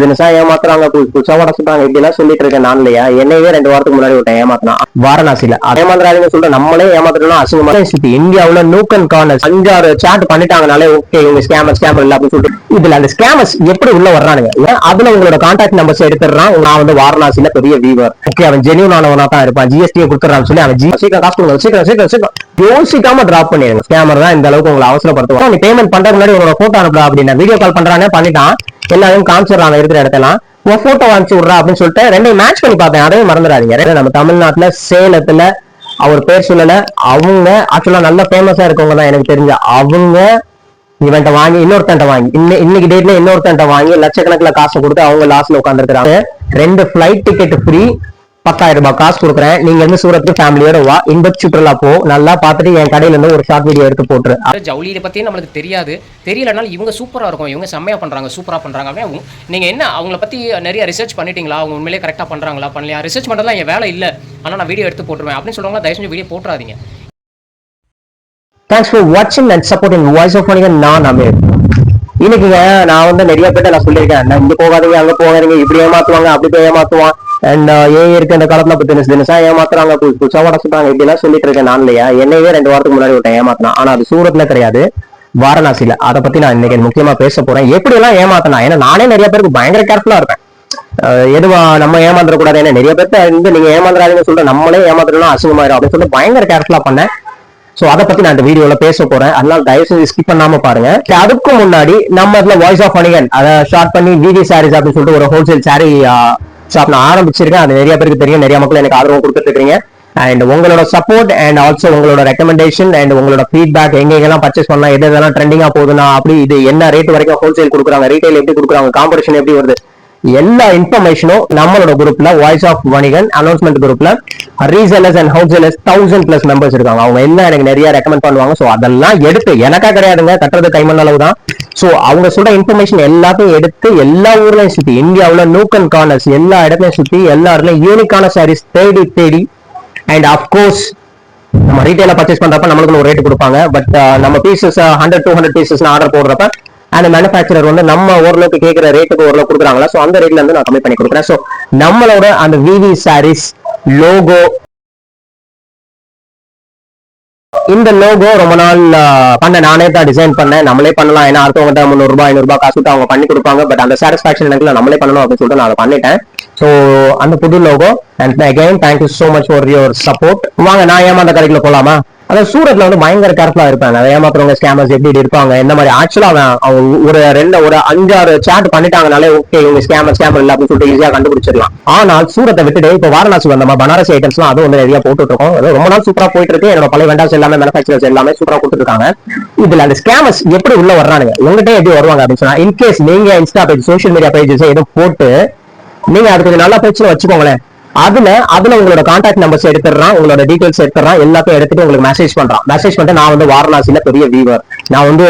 தினசா ஏமாத்துறாங்க புதுசு வட சொல்றாங்க இப்படி எல்லாம் சொல்லிட்டு இருக்கேன் நான் இல்லையா? என்னையே ரெண்டு வாரத்துக்கு முன்னாடி விட்டேன் ஏமாத்தினா. வாரணாசியில. அது ஏமாத்துறாங்க சொல்ற நம்மளே ஏமாத்துறோம் அசிங்கமா சிட்டி இந்தியாவுல நூக் அண்ட் கார்னர்ஸ் அஞ்சாறு சாட் பண்ணிட்டாங்கனாலே ஓகே இவங்க ஸ்கேமர் ஸ்கேமர் இல்ல அப்படின்னு சொல்லிட்டு. இதுல அந்த ஸ்கேமர்ஸ் எப்படி உள்ள வர்றானுங்க? அதுல உங்களோட கான்டாக்ட் நம்பர்ஸ் எடுத்துறான் நான் வந்து வாரணாசியில பெரிய வீவர் ஓகே அவன் ஜெனியூன் ஆனவனா தான் இருப்பான். ஜிஎஸ்டி கொடுத்துறான்னு சொல்லி அவன் சீக்கிரம் காசு கொடுங்க சீக்கிரம் சீக்கிரம் சீக்கிரம். யோசிக்காம டிராப் பண்ணிடுங்க ஸ்கேமர் தான் இந்த அளவுக்கு உங்களை அவசரப்படுத்துவோம் நீ பேமெண்ட் பண்றதுக்கு முன்னாடி உங்களோட போட்டோ அனுப்புறா அப்படின்னா வீடியோ கால் பண்றானே பண்ணிட்டான். எல்லாரையும் காமிச்சிடுறாங்க இருக்கிற இடத்தெல்லாம். உன் போட்டோ அனுப்பிச்சு விடுறா அப்படின்னு சொல்லிட்டு ரெண்டையும் மேட்ச் பண்ணி பார்த்தேன் அதையும் மறந்துடாதீங்க. நம்ம தமிழ்நாட்டுல சேலத்துல அவர் பேர் சொல்லல. அவங்க ஆக்சுவலா நல்ல ஃபேமஸா இருக்கவங்க தான் எனக்கு தெரிஞ்ச. அவங்க இவன்ட்ட வாங்கி இன்னொருத்தன்ட்ட வாங்கி இன்னை- இன்னைக்கு டேட்ல இன்னொருத்தன்ட்ட வாங்கி லட்சக்கணக்கில் காசு கொடுத்து அவங்க லாஸ்ட்ல உட்காந்துருக்காங்க ரெண்டு ஃபிளைட் டிக்கெட் ஃப்ரீ பத்தாயிரம் ரூபாய் காசு கொடுக்குறேன். நீங்க இருந்து சூரத்துக்கு ஃபேமிலியோட வா. இன்ப சுற்றுலா போ. நல்லா பார்த்துட்டு என் கடையில இருந்து ஒரு ஷார்ட் வீடியோ எடுத்து போட்டுரு. ஜவுளியை பற்றியும் நம்மளுக்கு தெரியாது. தெரியலனாலும் இவங்க சூப்பராக இருக்கும். இவங்க செம்மையாக பண்ணுறாங்க சூப்பராக பண்ணுறாங்க அப்படின்னு நீங்கள் என்ன அவங்கள பற்றி நிறைய ரிசர்ச் பண்ணிட்டீங்களா? அவங்க உண்மையிலேயே கரெக்டாக பண்ணுறாங்களா பண்ணலையா? ரிசர்ச் பண்ணுறதுலாம் என் வேலை இல்லை. ஆனால் நான் வீடியோ எடுத்து போட்டுருவேன். அப்படின்னு சொல்லுவாங்களா தயவு செஞ்சு வீடியோ போட்டுறாதீங்க. தேங்க்ஸ் ஃபார் வாட்சிங் அண்ட் சப்போர்ட்டிங் வாய்ஸ் ஆஃப் பண்ணிங்க நான் அமீர். இன்னைக்குங்க நான் வந்து நிறைய பேர்ட்ட நான் சொல்லியிருக்கேன். நான் இங்க போகாதீங்க அங்க போகாதீங்க. இப்படி ஏமாத்துவாங்க அப்படி போய் ஏமாத்துவான். அண்ட் uh, ஏன் இருக்கு இந்த காலத்துல பத்தி தினசா ஏமாத்துறாங்க புதுசு புதுசா உடச்சுட்டாங்க சொல்றாங்க இப்படி எல்லாம் சொல்லிட்டு இருக்கேன் நான் இல்லையா? என்னையே ரெண்டு வாரத்துக்கு முன்னாடி விட்டேன் ஏமாத்தினா. ஆனா அது சூரத்ல கிடையாது. வாரணாசியில. அதை பத்தி நான் இன்னைக்கு முக்கியமா பேச போறேன். எப்படி எல்லாம் ஏமாத்தினா? ஏன்னா நானே நிறைய பேருக்கு பயங்கர கேர்ஃபுல்லா இருப்பேன். எதுவா நம்ம ஏமாந்துட கூடாது ஏன்னா நிறைய பேர்த்த வந்து நீங்க ஏமாந்துறாதீங்கன்னு சொல்லிட்டு நம்மளே ஏமாத்துறோம்னா அசிங்கமாயிரும். அப்படின்னு சொல்லிட்டு பயங்கர கேர்ஃபுல்லா பண்ணேன். சோ அதை பத்தி நான் இந்த வீடியோல பேச போறேன். அதனால தயவு செஞ்சு ஸ்கிப் பண்ணாம பாருங்க. அதுக்கு முன்னாடி நம்ம இதுல வாய்ஸ் ஆஃப் அணிகன் அதை ஷார்ட் பண்ணி விவி சாரீஸ் அப்படின்னு சொல்லிட்டு ஒரு ஹோல்சேல் சாரி ஷாப் நான் ஆரம்பிச்சிருக்கேன். அது நிறைய பேருக்கு தெரியும். நிறைய மக்கள் எனக்கு ஆதரவு கொடுத்துருக்கீங்க அண்ட் உங்களோட சப்போர்ட் அண்ட் ஆல்சோ உங்களோட ரெக்கமெண்டேஷன் அண்ட் உங்களோட ஃபீட்பேக் எங்க எங்கெல்லாம் பர்ச்சேஸ் பண்ணலாம் எது எதெல்லாம் ட்ரெண்டிங்கா போகுதுன்னா அப்படி இது என்ன ரேட் வரைக்கும் ஹோல்சேல் கொடுக்குறாங்க ரீட்டைல் எப்படி கொடுக்குறாங்க காம்படிஷன் எப்படி வருது எல்லா இன்ஃபர்மேஷனும் நம்மளோட குரூப்ல வாய்ஸ் ஆஃப் வணிகன் அனௌன்ஸ்மெண்ட் குரூப்ல resellers and wholesalers thousand plus members இருக்காங்க. அவங்க எல்லாம் எனக்கு நிறைய ரெக்கமெண்ட் பண்ணுவாங்க. ஸோ அதெல்லாம் எடுத்து எனக்கா கிடையாதுங்க. கட்டுறது கைமண் அளவு தான் ஸோ அவங்க சொல்ற இன்ஃபர்மேஷன் எல்லாத்தையும் எடுத்து எல்லா ஊர்லயும் சுத்தி இந்தியாவில் நூக்கன் கார்னர்ஸ் எல்லா இடத்துலையும் சுத்தி எல்லா யூனிக்கான சாரீஸ் தேடி தேடி அண்ட் அப்கோர்ஸ் நம்ம ரீட்டைல பர்ச்சேஸ் பண்றப்ப நம்மளுக்கு ஒரு ரேட் கொடுப்பாங்க. பட் uh, நம்ம pieces hundred to hundred pieces order போடுறப்ப அந்த மேனுஃபேக்சரர் வந்து நம்ம ஓரளவுக்கு கேட்குற ரேட்டுக்கு ஓரளவு கொடுக்குறாங்களா? ஸோ அந்த ரேட்ல இருந்து நான் கம்மி பண்ணி கொடுக்குறேன். ஸோ நம்மளோட அந்த விவி சாரீஸ் லோகோ இந்த லோகோ ரொம்ப நாள் பண்ண நானே தான் டிசைன் பண்ணேன். நம்மளே பண்ணலாம். ஏன்னா அடுத்தவங்க தான் முந்நூறுபா ரூபாய் காசு விட்டு அவங்க பண்ணி கொடுப்பாங்க. பட் அந்த சாட்டிஸ்பாக்சன் எனக்கு நம்மளே பண்ணணும் அப்படின்னு சொல்லிட்டு நான் அதை பண்ணிட்டேன். ஸோ அந்த புது logo and again thank you so much for your support வாங்க நான் ஏமாந்த கடைக்குள்ள போலாமா? அதாவது சூரத்ல வந்து பயங்கர கேர்ஃபுல்லா இருப்பாங்க. ஏமாத்துறவங்க ஸ்கேமர்ஸ் எப்படி இருப்பாங்க இந்த மாதிரி ஆக்சுவலா அவன் அவங்க ஒரு ரெண்டு ஒரு அஞ்சாறு சாட் பண்ணிட்டாங்கனாலே ஓகே இவங்க ஸ்கேமர் ஸ்கேமர் இல்ல அப்படின்னு சொல்லிட்டு ஈஸியா கண்டுபிடிச்சிடலாம். ஆனால் சூரத்தை விட்டுட்டு இப்போ வாரணாசி வந்தோமா பனாரசி ஐட்டம்ஸ்லாம் அதுவும் வந்து நிறைய போட்டுட்டு இருக்கோம் அது ரொம்ப நாள் சூப்பரா போயிட்டு இருக்கு என்னோட பழைய வெண்டாஸ் எல்லாமே மேனுஃபேக்சரர்ஸ் எல்லாமே சூப்பரா கொடுத்துருக்காங்க இதுல அந்த ஸ்கேமர்ஸ் எப்படி உள்ள வர்றானுங்க? உங்ககிட்ட எப்படி வருவாங்க அப்படின்னு சொன்னா இன்கேஸ் நீங்க insta page social media pages எதுவும் போட்டு நீங்க அது கொஞ்சம் நல்லா பிரச்சனை வச்சுக்கோங்களேன். அதுல அதுல உங்களோட கான்டாக்ட் நம்பர்ஸ் எடுத்துடுறான் உங்களோட டீடைல்ஸ் எடுத்துறான் எல்லாத்தையும் எடுத்துட்டு உங்களுக்கு மெசேஜ் பண்றான். மெசேஜ் பண்ணிட்டு நான் வந்து வாரணாசியில பெரிய வீவர் நான் வந்து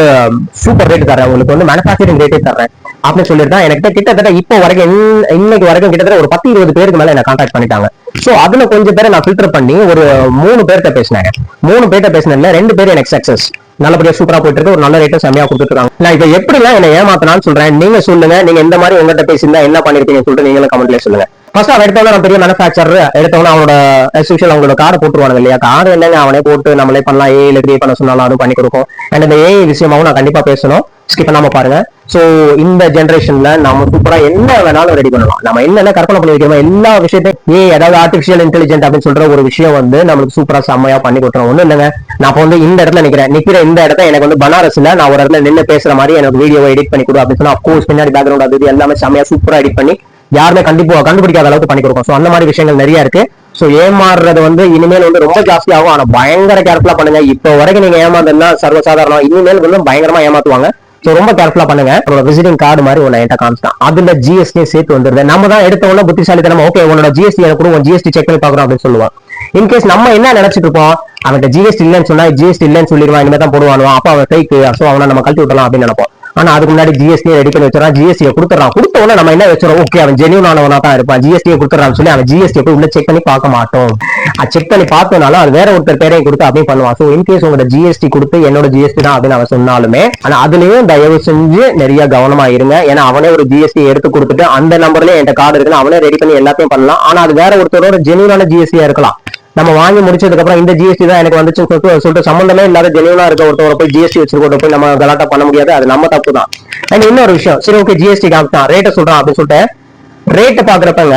சூப்பர் ரேட் தரேன் உங்களுக்கு வந்து மேனுஃபேக்சரிங் ரேட்டே தரேன் அப்படின்னு சொல்லிட்டு எனக்கு கிட்டத்தட்ட இப்போ வரைக்கும் இன்னைக்கு வரைக்கும் கிட்டத்தட்ட ஒரு பத்து இருபது பேருக்கு மேல என்ன கான்டாக்ட் பண்ணிட்டாங்க. சோ அதுல கொஞ்சம் பேரை நான் ஃபில்டர் பண்ணி ஒரு மூணு பேர்கிட்ட பேசினாங்க மூணு பேர்கிட்ட பேசினதுல ரெண்டு பேர் எனக்கு சக்சஸ் நல்லபடியா சூப்பரா போயிட்டு இருக்கு ஒரு நல்ல ரேட்டும் செம்மையா கொடுத்துருக்காங்க. நான் இப்ப எப்படிலாம் என்ன ஏமாத்தனான்னு சொல்றேன். நீங்க சொல்லுங்க. நீங்க இந்த மாதிரி உங்ககிட்ட பேசியிருந்தா என்ன பண்ணிருக்கீங்கன்னு சொல்லிட்டு நீங்களும் கமெண்ட்ல சொல்லுங்க. ஃபர்ஸ்ட் அவன் எடுத்தவங்க பெரிய மேனுஃபேக்சர் எடுத்தவன அவனோட எக்ஸிபிஷன் அவங்களோட காரை போட்டுருவாங்க இல்லையா? கார் இல்லைங்க அவனே போட்டு நம்மளே பண்ணலாம் ஏஐல கிரியேட் பண்ண சொன்னாலும் அதுவும் பண்ணி கொடுக்கும். அண்ட் இந்த ஏஐ விஷயமாவும் நான் கண்டிப்பா பேசணும். ஸ்கிப் பண்ணாம பாருங்க. சோ இந்த ஜென்ரேஷன்ல நம்ம சூப்பரா என்ன வேணாலும் ரெடி பண்ணலாம். நம்ம என்னென்ன கற்பனை பண்ணி வைக்கிறோமோ எல்லா விஷயத்தையும் ஏ அதாவது ஆர்டிபிஷியல் இன்டெலிஜென்ட் அப்படின்னு சொல்ற ஒரு விஷயம் வந்து நம்மளுக்கு சூப்பரா செம்மையா பண்ணி கொடுத்துரும். ஒண்ணும் இல்லைங்க. நான் இப்போ வந்து இந்த இடத்துல நிக்கிறேன். நிக்கிற இந்த இடத்த எனக்கு வந்து பனாரஸ்ல நான் ஒரு இடத்துல நின்று பேசுற மாதிரி எனக்கு வீடியோ எடிட் பண்ணி கொடு அப்படின்னு சொன்னா அப்கோர்ஸ் பின்னாடி பேக்ரவுண்ட் அது இது எல்லாமே செம்மையா சூப்பரா எடிட் பண்ணி யாருமே கண்டிப்பா கண்டுபிடிக்காத அளவுக்கு பண்ணி கொடுக்கும். ஸோ அந்த மாதிரி விஷயங்கள் நிறைய இருக்கு. ஸோ ஏமாறுறது வந்து இனிமேல் வந்து ரொம்ப ஜாஸ்தி ஆகும். ஆனா பயங்கர கேர்ஃபுல்லா பண்ணுங்க. இப்போ வரைக்கும் நீங்க ஏமாந்ததுன்னா சர்வசாதாரணம் இனிமேல் வந்து பயங்கரமா ஏமாத்துவாங்க. ஸோ ரொம்ப கேர்ஃபுல்லா பண்ணுங்க. உங்களோட விசிட்டிங் கார்டு மாதிரி ஒன்று என்கிட்ட காமிச்சிட்டான் அதுல ஜிஎஸ்டி சேர்த்து வந்துருது. நம்ம தான் எடுத்த உடனே புத்திசாலித்தனமா ஓகே உன்னோட ஜிஎஸ்டி எனக்கு கொடுங்க ஜிஎஸ்டி செக் பண்ணி பாக்குறோம் அப்படின்னு சொல்லுவான் இன்கேஸ் நம்ம என்ன நினைச்சிட்டு இருப்போம் அவன்கிட்ட ஜிஎஸ்டி இல்லைன்னு சொன்னா ஜிஎஸ்டி இல்லைன்னு சொல்லிடுவான். இனிமே தான் போடுவானுவான். அப்ப அவன் கைக்கு ஸோ அவனை நம்ம கழட்டி விட்டலாம் அப்படின்னு நினைப்போம். ஆனா அதுக்கு முன்னாடி ஜிஎஸ்டி ரெடி பண்ணி வச்சிடறான் ஜிஎஸ்டியை கொடுத்துறான் கொடுத்த உடனே நம்ம என்ன வச்சிரோம் ஓகே அவன் ஜெனியூன் ஆனவனா தான் இருப்பான். ஜிஎஸ்டியை கொடுத்துறான்னு சொல்லி அவன் ஜிஎஸ்டி போய் உள்ள செக் பண்ணி பார்க்க மாட்டோம். செக் பண்ணி பார்த்தனால அது வேற ஒருத்தர் பேரையும் கொடுத்து அப்படியே பண்ணுவான். ஸோ இன்கேஸ் உங்களோட ஜிஎஸ்டி கொடுத்து என்னோட ஜிஎஸ்டி தான் அப்படின்னு அவன் சொன்னாலுமே ஆனா அதுலயும் தயவு செஞ்சு நிறைய கவனமா இருங்க. ஏன்னா அவனே ஒரு ஜிஎஸ்டி எடுத்து கொடுத்துட்டு அந்த நம்பர்லயே என்கிட்ட கார்டு இருக்குன்னு அவனே ரெடி பண்ணி எல்லாத்தையும் பண்ணலாம். ஆனா அது வேற ஒருத்தரோட ஜெனியூனான ஜிஎஸ்டியா இருக்கலாம். நம்ம வாங்கி முடிச்சதுக்கப்புறம் இந்த ஜிஎஸ்டி தான் எனக்கு வந்துச்சுன்னு சொல்லிட்டு சொல்லிட்டு சம்பந்தமே இல்லாத ஜெனியூனா இருக்க ஒருத்தவரை போய் ஜிஎஸ்டி வச்சிருக்கோட போய் நம்ம கலாட்டா பண்ண முடியாது. அது நம்ம தப்பு தான். அண்ட் இன்னொரு விஷயம். சரி ஓகே ஜிஎஸ்டி காமிச்சான் ரேட்டை சொல்றான் அப்படின்னு சொல்லிட்டு ரேட்டை பாக்குறப்பங்க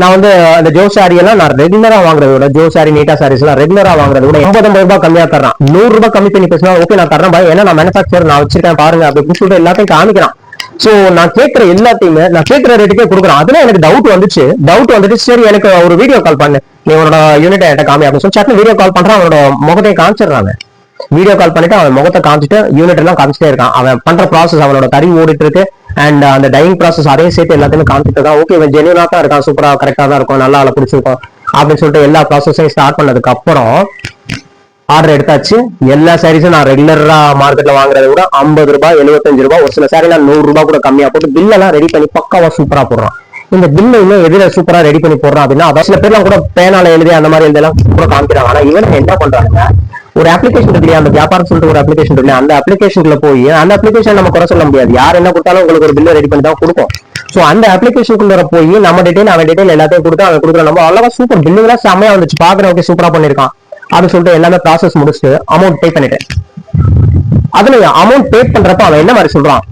நான் வந்து அந்த ஜோ சாரி எல்லாம் நான் ரெகுலரா வாங்குறத விட ஜோ சாரி நீட்டா சாரீஸ் எல்லாம் ரெகுலரா வாங்குறத விட எண்பது ரூபாய் கம்மியா தர்றான். நூறு ரூபாய் கம்மி பண்ணி பேசினா ஓகே நான் தரேன் பாய் ஏன்னா நான் மேனுஃபேக்சர் நான் வச்சிருக்கேன் பாருங்க அப்படின்னு சொல்லிட்டு எல்லாத்தையும் காமிக்கிறான். சோ நான் கேட்கிற எல்லாத்தையுமே நான் கேட்கிற ரேட்டுக்கே கொடுக்குறேன். அதுல எனக்கு டவுட் வந்துச்சு. டவுட் வந்துட்டு சரி எனக்கு ஒரு வீடியோ கால் பண்ணு. நீ உன்னோட யூனிட் என்கிட்ட காமி அப்படின்னு சொல்லி சட்னு வீடியோ கால் பண்றான். அவனோட முகத்தையும் காமிச்சிடுறாங்க. வீடியோ கால் பண்ணிட்டு அவன் முகத்தை காமிச்சிட்டு யூனிட் எல்லாம் காமிச்சிட்டே இருக்கான். அவன் பண்ற ப்ராசஸ் அவனோட கறி ஓடிட்டு இருக்கு அண்ட் uh, அந்த டையிங் ப்ராசஸ் அதையும் சேர்த்து எல்லாத்தையும் காமிச்சிட்டு இருக்கான். ஓகே இவன் ஜெனியூனா தான் இருக்கான். சூப்பரா கரெக்டா தான் இருக்கும். நல்லா அவளை பிடிச்சிருக்கும் அப்படின்னு சொல்லிட்டு எல்லா ப்ராசஸையும் ஸ்டார்ட் பண்ணதுக்கு அப்புறம் ஆர்டர் எடுத்தாச்சு. எல்லா சாரீஸும் நான் ரெகுலரா மார்க்கெட்ல வாங்குறத விட ஐம்பது ரூபாய் எழுபத்தஞ்சு ரூபாய் ஒரு சில சாரிலாம் நூறு ரூபாய் கூட கம்மியா போட்டு பில்லெல்லாம் ரெடி பண்ணி பக்காவா சூப்பரா போடுறான். இந்த பில்லு இன்னும் எதிர சூப்பரா ரெடி பண்ணி போடுறான் அப்படின்னா அதான் சில பேர்லாம் கூட பேனால எழுதி அந்த மாதிரி எழுதலாம் கூட காமிக்கிறாங்க. ஆனா இவன் என்ன பண்றாங்க ஒரு அப்ளிகேஷன் இருக்கு இல்லையா? அந்த வியாபாரம் சொல்லிட்டு ஒரு அப்ளிகேஷன் இருக்கு இல்லையா? அந்த அப்ளிகேஷன்ல போய் அந்த அப்ளிகேஷன் நம்ம குறை சொல்ல முடியாது. யார் என்ன கொடுத்தாலும் உங்களுக்கு ஒரு பில்ல ரெடி பண்ணி தான் கொடுக்கும். சோ அந்த அப்ளிகேஷனுக்குள்ள போய் நம்ம டீடைல் அவன் டீடைல் எல்லாத்தையும் கொடுத்து அவன் கொடுக்குற நம்ம அவ்வளவா சூப்பர் பில்லுங்களா செம்மையா வந்துச்சு. பாக்குற ஓகே சூப்பரா பண்ணிருக்கான் அப்படின்னு சொல்லிட்டு எல்லாமே ப்ராசஸ் முடிச்சுட்டு அமௌண்ட் பே பண்ணிட்டேன். அதுல அமௌண்ட் பே பண்றப்ப அவன் என்ன மாதிரி சொல்றான்?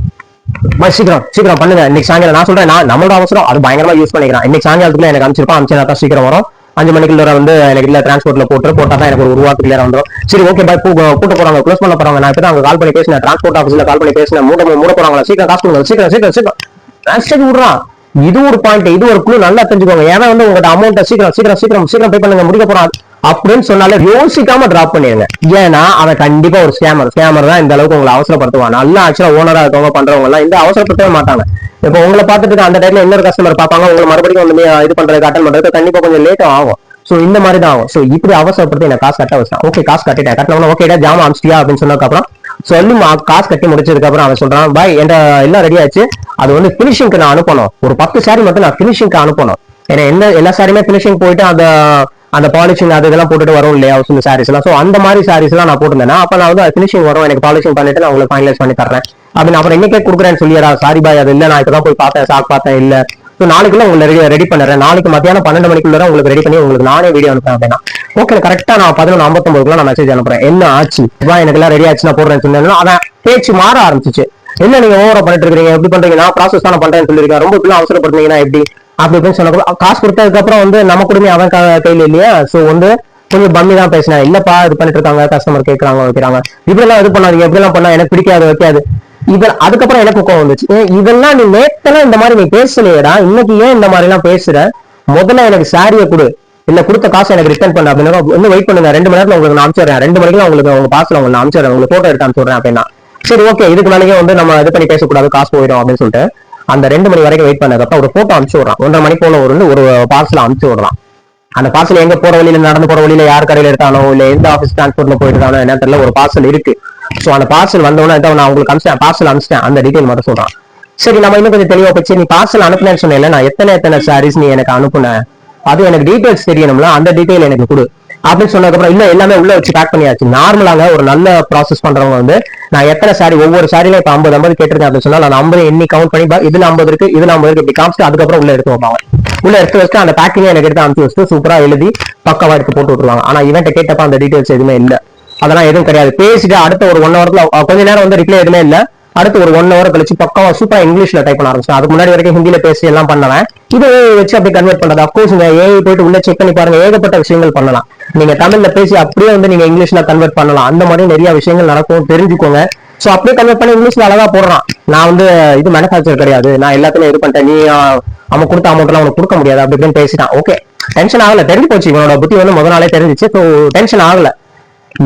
சீக்கிரம் சீக்கிரம் பண்ணுங்க. இன்னைக்கு சாயங்காலம் நான் சொல்றேன். நான் நம்மளோட அவசரம். அது பயங்கரமா யூஸ் பண்ணிக்கிறான். இன்னைக்கு சாயங்காலத்துக்குள்ள எனக்கு அனுப்பிச்சிருப்பான். அனுப்பிச்சா தான் சீக்கிரம் வரும். அஞ்சு மணிக்குள்ள வந்து எனக்கு இல்ல டிரான்ஸ்போர்ட்ல போட்டு போட்டா தான் எனக்கு ஒரு உருவாக்கு கிளியர் வந்துடும் சரி ஓகே பாய் கூட்ட போறாங்க க்ளோஸ் பண்ண போறாங்க நான் இப்பதான் அவங்க கால் பண்ணி பேசினேன். டிரான்ஸ்போர்ட் ஆஃபீஸ்ல கால் பண்ணி பேசினேன். மூட மூட போறாங்களா சீக்கிரம் காசு கொடுங்க. சீக்கிரம் சீக்கிரம் சீக்கிரம். மெசேஜ் விடுறான். இது ஒரு பாயிண்ட் இது ஒரு குழு நல்லா தெரிஞ்சுக்கோங்க. ஏன்னா வந்து உங்களோட அமௌண்ட் சீக்கிரம் சீக்கிரம் சீக்கிரம் சீக்கிரம் பே பண்ணுங்க. முடிக்க போறான். அப்படின்னு சொன்னாலே யோசிக்காம டிராப் பண்ணிருங்க. ஏன்னா அவன் கண்டிப்பா ஒரு ஸ்கேமர் ஸ்கேமர் தான் இந்த அளவுக்கு உங்களை அவசரப்படுத்துவான். நல்லா ஆக்சுவலா ஓனரா இருக்கவங்க பண்றவங்க எல்லாம் இந்த அவசரப்படுத்தவே மாட்டாங்க. இப்போ உங்களை பார்த்துட்டு அந்த டைம்ல இன்னொரு கஸ்டமர் பார்ப்பாங்க உங்களை மறுபடியும் வந்து நீ இது பண்றது அட்டன் பண்றது கண்டிப்பா கொஞ்சம் லேட் ஆகும். சோ இந்த மாதிரி தான் ஆகும். சோ இப்படி அவசரப்படுத்தி நான் காசு கட்ட வச்சான். ஓகே காசு கட்டிட்டேன். கட்டினவன ஓகே ஜாம அமிச்சியா அப்படின்னு சொன்னதுக்கப்புறம் சொல்லி காசு கட்டி முடிச்சதுக்கு அப்புறம் அவன் சொல்றான் பாய் என்ற எல்லாம் ரெடி ஆச்சு. அது வந்து பினிஷிங்க்கு நான் அனுப்பணும். ஒரு பத்து சாரி மட்டும் நான் பினிஷிங்க்கு அனுப்பணும். ஏன்னா எந்த எல்லா சாரியுமே பினிஷிங் போயிட்டு அந்த அந்த பாலிஷிங் அது இதெல்லாம் போட்டுட்டு வரும் இல்லையா? சில சாரீஸ் எல்லாம். ஸோ அந்த மாதிரி சாரீஸ் எல்லாம் நான் போட்டிருந்தேன் அப்ப நான் வந்து ஃபினிஷிங் வரும். எனக்கு பாலிஷிங் பண்ணிட்டு நான் உங்களுக்கு ஃபைனலைஸ் பண்ணி தரேன் அப்படின்னு அப்புறம் இன்னைக்கே கொடுக்குறேன்னு சொல்லிடுறா. சாரி பாய் அது இல்ல. நான் இப்பதான் போய் பார்த்தேன். சாக் பார்த்தேன். இல்ல. ஸோ நாளைக்குள்ள உங்களை ரெடி பண்ணுறேன். நாளைக்கு மத்தியானம் பன்னெண்டு மணிக்குள்ள உங்களுக்கு ரெடி பண்ணி உங்களுக்கு நானே வீடியோ அனுப்புறேன் அப்படின்னா. ஓகே கரெக்டா நான் பதினொன்று ஐம்பத்தொன்பதுக்குள்ள நான் மெசேஜ் அனுப்புறேன். என்ன ஆச்சு? எனக்கு எல்லாம் ரெடி ஆச்சு நான் போடுறேன்னு அதான் பேச்சு மாற ஆரம்பிச்சிச்சு. என்ன நீங்க ஓவரா பண்ணிட்டு இருக்கீங்க எப்படி பண்றீங்க? நான் ப்ராசஸ் தானே பண்றேன்னு சொல்லியிருக்கேன். ரொம்ப இப்படிலாம் அவசரப்படுறீங்கன்னா எப்படி? அப்படி இப்படின்னு காசு கொடுத்ததுக்கப்புறம் வந்து நம்ம குடும்பம் அவன் கையில் கையில இல்லையா? ஸோ வந்து கொஞ்சம் பம்மி தான் பேசினேன் இல்லப்பா இது பண்ணிட்டு இருக்காங்க கஸ்டமர் கேட்கறாங்க வைக்கிறாங்க. இப்படிலாம் இது பண்ணாதீங்க இப்படிலாம் பண்ணா எனக்கு பிடிக்காது வைக்காது. இது அதுக்கப்புறம் எனக்கு கோவம் வந்துச்சு. இதெல்லாம் நீ நேத்தெல்லாம் இந்த மாதிரி நீ பேசலையடா இன்னைக்கு ஏன் இந்த மாதிரி எல்லாம் பேசுற? முதல்ல எனக்கு சாரியை கொடு. இல்ல கொடுத்த காசு எனக்கு ரிட்டர்ன் பண்ண. அப்படின்னா இன்னும் வெயிட் பண்ணுங்க ரெண்டு மணி நேரத்துல உங்களுக்கு நான் அனுப்பிச்சிடுறேன். ரெண்டு மணிக்கு உங்களுக்கு உங்க பாஸ்ல உங்களுக்கு நான் அனுப்பிச்சிடுறேன். உங்களுக்கு போட்டோ எடுத்து அனுப்பிச்சிடுறேன் அப்படின்னா. சரி ஓகே இதுக்கு மேலேயே வந்து நம்ம இது பண்ணி பேசக்கூடாது காசு போயிடும் அப்படின்னு சொல்லிட்டு. அந்த ரெண்டு மணி வரைக்கும் வெயிட் பண்ணதுக்கப்புறம் ஒரு போட்டோ அனுப்பிச்சு விடுறான். ஒன்றரை மணி போல ஒரு ஒரு பார்சல் அனுப்பிச்சு விடுறான். அந்த பார்சல் எங்க போற வழியில நடந்து போற வழியில யார் கடையில எடுத்தானோ இல்ல எந்த ஆஃபீஸ் டிரான்ஸ்போர்ட்ல போயிட்டானோ என்ன தெரியல ஒரு பார்சல் இருக்கு. சோ அந்த பார்சல் வந்தவொடனே நான் உங்களுக்கு அனுப்பிச்சேன். பார்சல் அனுப்பிச்சிட்டேன். அந்த டீடைல் மட்டும் சொல்றான். சரி நம்ம இன்னும் கொஞ்சம் தெளிவா போச்சு. நீ பார்சல் அனுப்புனேன்னு சொன்னேன் நான் எத்தனை எத்தனை சாரீஸ் நீ எனக்கு அனுப்புன? அது எனக்கு டீடைல்ஸ் தெரியணும்ல. அந்த டீடைல் எனக்கு கொடு. அப்படின்னு சொன்னதுக்கப்புறம் இல்லை எல்லாமே உள்ள வச்சு பேக் பண்ணியாச்சு. நார்மலாக ஒரு நல்ல ப்ராசஸ் பண்றவங்க வந்து நான் எத்தனை சாரி ஒவ்வொரு சாரியில இப்ப ஐம்பது ஐம்பது கேட்டிருக்கேன் அப்படின்னு சொன்னா நான் ஐம்பது எண்ணி கவுண்ட் பண்ணி இதுல ஐம்பது இருக்கு இதுல ஐம்பது இருக்கு இப்படி காமிச்சு அதுக்கப்புறம் உள்ள எடுத்து வைப்பாங்க. உள்ள எடுத்து வச்சுட்டு அந்த பேக்கிங் எனக்கு எடுத்து அனுப்பிச்சு வச்சுட்டு சூப்பரா எழுதி பக்கவா எடுத்து போட்டு விட்டுருவாங்க. ஆனா இவன்ட்ட கேட்டப்ப அந்த டீடைல்ஸ் எதுவுமே இல்ல. அதெல்லாம் எதுவும் கிடையாது. பேசிட்டு அடுத்த ஒரு ஒன் ஹவர்ல கொஞ்ச நேரம் வந்து ரிப்ளை எதுவுமே இல்ல. அடுத்து ஒரு ஒன் ஹவர் கழிச்சு பக்காவா சூப்பரா இங்கிலீஷ்ல டைப் பண்ண ஆரம்பிச்சேன் அதுக்கு முன்னாடி வரைக்கும் ஹிந்தியில பேசி எல்லாம் பண்ணவன். இதை வச்சு அப்படியே கன்வெர்ட் பண்றது. அப்கோர்ஸ் நீங்க ஏஐ போயிட்டு உள்ள செக் பண்ணி பாருங்க. ஏகப்பட்ட விஷயங்கள் பண்ணலாம். நீங்க தமிழ்ல பேசி அப்படியே வந்து நீங்க இங்கிலீஷ்ல கன்வெர்ட் பண்ணலாம். அந்த மாதிரி நிறைய விஷயங்கள் நடக்கும் தெரிஞ்சுக்கோங்க. சோ அப்படியே கன்வெர்ட் பண்ணி இங்கிலீஷ்ல அழகா போடுறான். நான் வந்து இது மேனுஃபேக்சர் கிடையாது. நான் எல்லாத்துலயும் இது பண்ணிட்டேன். நீ அவன் கொடுத்த அமௌண்ட் எல்லாம் உனக்கு கொடுக்க முடியாது. அப்படி இப்படின்னு பேசிட்டான். ஓகே டென்ஷன் ஆகல. தெரிஞ்சு போச்சு. இவனோட புத்தி வந்து முத நாளே தெரிஞ்சிச்சு. ஸோ டென்ஷன் ஆகல.